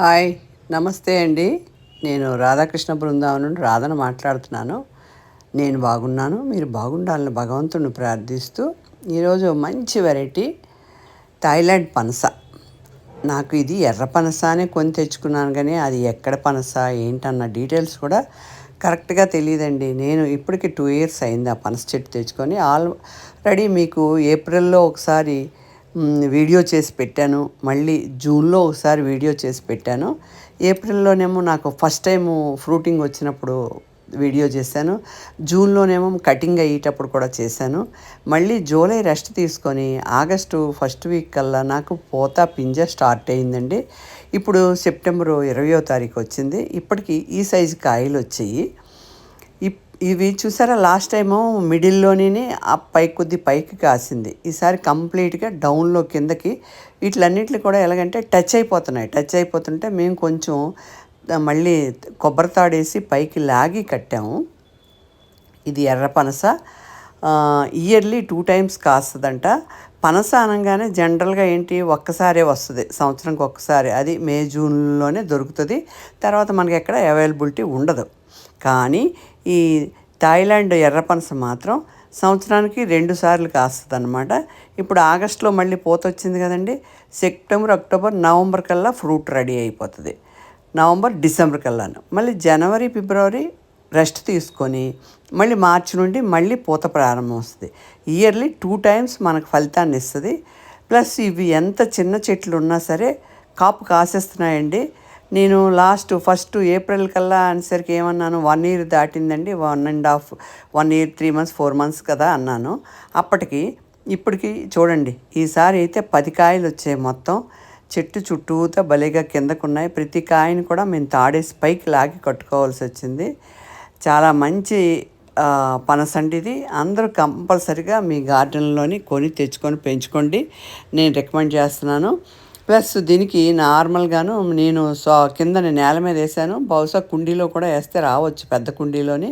Hi నమస్తే అండి. నేను రాధాకృష్ణ బృందావనం నుండి రాధను మాట్లాడుతున్నాను. నేను బాగున్నాను. మీరు బాగుండాలని భగవంతుడిని ప్రార్థిస్తూ ఈరోజు మంచి వెరైటీ థాయిలాండ్ పనస. నాకు ఇది ఎర్ర పనస అనే కొని తెచ్చుకున్నాను కానీ అది ఎక్కడ పనస ఏంటన్న డీటెయిల్స్ కూడా కరెక్ట్గా తెలియదండి నేను ఇప్పటికి టూ ఇయర్స్ అయింది ఆ పనస చెట్టు తెచ్చుకొని. ఆల్రెడీ మీకు ఏప్రిల్లో ఒకసారి వీడియో చేసి పెట్టాను. మళ్ళీ జూన్లో ఒకసారి వీడియో చేసి పెట్టాను. ఏప్రిల్లోనేమో నాకు ఫస్ట్ టైము ఫ్రూటింగ్ వచ్చినప్పుడు వీడియో చేశాను. జూన్లోనేమో కటింగ్ అయ్యేటప్పుడు కూడా చేశాను. మళ్ళీ జూలై రెస్ట్ తీసుకొని ఆగస్టు ఫస్ట్ వీక్ కల్లా నాకు పోత పింజ స్టార్ట్ అయిందండి ఇప్పుడు సెప్టెంబరు ఇరవయో తారీఖు వచ్చింది. ఇప్పటికీ ఈ సైజు కాయలు వచ్చాయి ఇవి చూసారా లాస్ట్ టైము మిడిల్లోనే ఆ పై కొద్ది పైకి కాసింది. ఈసారి కంప్లీట్గా డౌన్లో కిందకి వీటిలన్నింటినీ కూడా ఎలాగంటే టచ్ అయిపోతున్నాయి. టచ్ అయిపోతుంటే మేము కొంచెం మళ్ళీ కొబ్బరి తాడేసి పైకి లాగి కట్టాము. ఇది ఎర్ర పనస. ఇయర్లీ టూ టైమ్స్ కాస్తుందంట. పనస అనగానే జనరల్గా ఏంటి ఒక్కసారే వస్తుంది. సంవత్సరంకి ఒక్కసారి అది మే జూన్లోనే దొరుకుతుంది. తర్వాత మనకి ఎక్కడ అవైలబిలిటీ ఉండదు. కానీ ఈ థాయిలాండ్ ఎర్రపనస మాత్రం సంవత్సరానికి రెండు సార్లు కాస్తుంది అనమాట ఇప్పుడు ఆగస్టులో మళ్ళీ పూత వచ్చింది కదండి సెప్టెంబర్ అక్టోబర్ నవంబర్ కల్లా ఫ్రూట్ రెడీ అయిపోతుంది. నవంబర్ డిసెంబర్ కల్లాను. మళ్ళీ జనవరి ఫిబ్రవరి రెస్ట్ తీసుకొని మళ్ళీ మార్చి నుండి మళ్ళీ పూత ప్రారంభం వస్తుంది. ఇయర్లీ టూ టైమ్స్ మనకు ఫలితాన్ని ఇస్తుంది. ప్లస్ ఇవి ఎంత చిన్న చెట్లు ఉన్నా సరే కాపు కాసేస్తున్నాయండి. నేను లాస్ట్ ఫస్ట్ ఏప్రిల్ కల్లా అనేసరికి ఏమన్నాను? One year దాటిందండి. One and half one year three months four months కదా అన్నాను. అప్పటికి ఇప్పటికి చూడండి ఈసారి అయితే పది కాయలు వచ్చాయి మొత్తం. చెట్టు చుట్టూతో భలేగా కిందకున్నాయి. ప్రతి కాయని కూడా మేము తాడేసి పైకి లాగి కట్టుకోవాల్సి వచ్చింది. చాలా మంచి పనసండి ఇది. అందరూ కంపల్సరిగా మీ గార్డెన్లోని కొని తెచ్చుకొని పెంచుకోండి. నేను రికమెండ్ చేస్తున్నాను. ప్లస్ దీనికి నార్మల్గాను నేను సో కిందని నేల మీద వేసాను. బహుశా కుండీలో కూడా వేస్తే రావచ్చు పెద్ద కుండీలోని.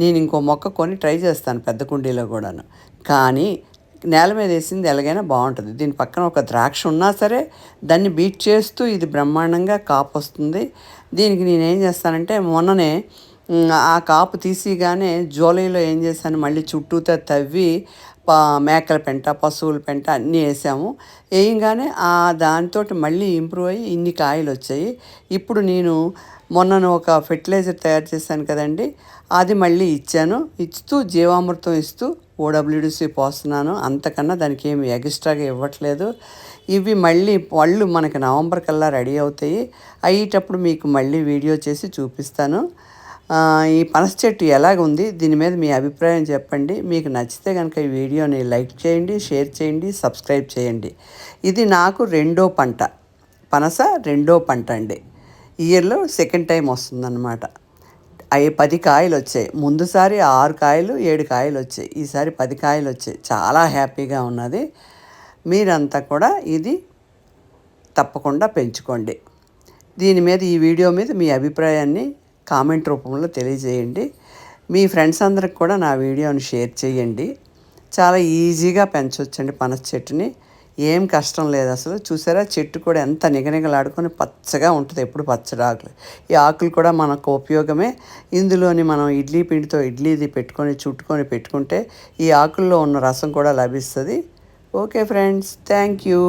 నేను ఇంకో మొక్క కొని ట్రై చేస్తాను పెద్ద కుండీలో కూడాను. కానీ నేల మీద వేసింది ఎలాగైనా బాగుంటుంది. దీని పక్కన ఒక ద్రాక్ష ఉన్నా సరే దాన్ని బీట్ చేస్తూ ఇది బ్రహ్మాండంగా కాపు వస్తుంది దీనికి నేనేం చేస్తానంటే మొన్ననే ఆ కాపు తీసిగానే జూలైలో ఏం చేశాను మళ్ళీ చుట్టూతో తవ్వి మేకల పెంట పశువుల పెంట అన్నీ వేసాము. వేయంగానే ఆ దాంతో మళ్ళీ ఇంప్రూవ్ అయ్యి ఇన్ని కాయలు వచ్చాయి. ఇప్పుడు నేను మొన్న ఒక ఫెర్టిలైజర్ తయారు చేశాను కదండి అది మళ్ళీ ఇచ్చాను. ఇస్తూ జీవామృతం ఇస్తూ ఓడబ్ల్యూడిసి పోస్తున్నాను. అంతకన్నా దానికి ఏమి ఎక్స్ట్రాగా ఇవ్వట్లేదు. ఇవి మళ్ళీ పళ్ళు మనకి నవంబర్ కల్లా రెడీ అవుతాయి. అయ్యేటప్పుడు మీకు మళ్ళీ వీడియో చేసి చూపిస్తాను. ఈ పనస చెట్టు ఎలాగుంది? దీని మీద మీ అభిప్రాయం చెప్పండి. మీకు నచ్చితే కనుక ఈ వీడియోని లైక్ చేయండి షేర్ చేయండి సబ్స్క్రైబ్ చేయండి. ఇది నాకు రెండో పంట. పనస రెండో పంట అండి. ఇయర్లో సెకండ్ టైం వస్తుందన్నమాట. అవి పది కాయలు వచ్చాయి. ముందుసారి ఆరు కాయలు ఏడు కాయలు వచ్చాయి. ఈసారి పది కాయలు వచ్చాయి. చాలా హ్యాపీగా ఉన్నది. మీరంతా కూడా ఇది తప్పకుండా పెంచుకోండి. దీని మీద ఈ వీడియో మీద మీ అభిప్రాయాన్ని కామెంట్ రూపంలో తెలియజేయండి. మీ ఫ్రెండ్స్ అందరికి కూడా నా వీడియోని షేర్ చేయండి. చాలా ఈజీగా పెంచవచ్చండి పనస చెట్టుని. ఏం కష్టం లేదు అసలు. చూసారా? చెట్టు కూడా ఎంత నిగనిగలాడుకొని పచ్చగా ఉంటుంది. ఎప్పుడు పచ్చడి ఆకులు. ఈ ఆకులు కూడా మనకు ఉపయోగమే. ఇందులోని మనం ఇడ్లీ పిండితో ఇడ్లీది పెట్టుకొని చుట్టుకొని పెట్టుకుంటే ఈ ఆకుల్లో ఉన్న రసం కూడా లభిస్తుంది. Okay friends. Thank you.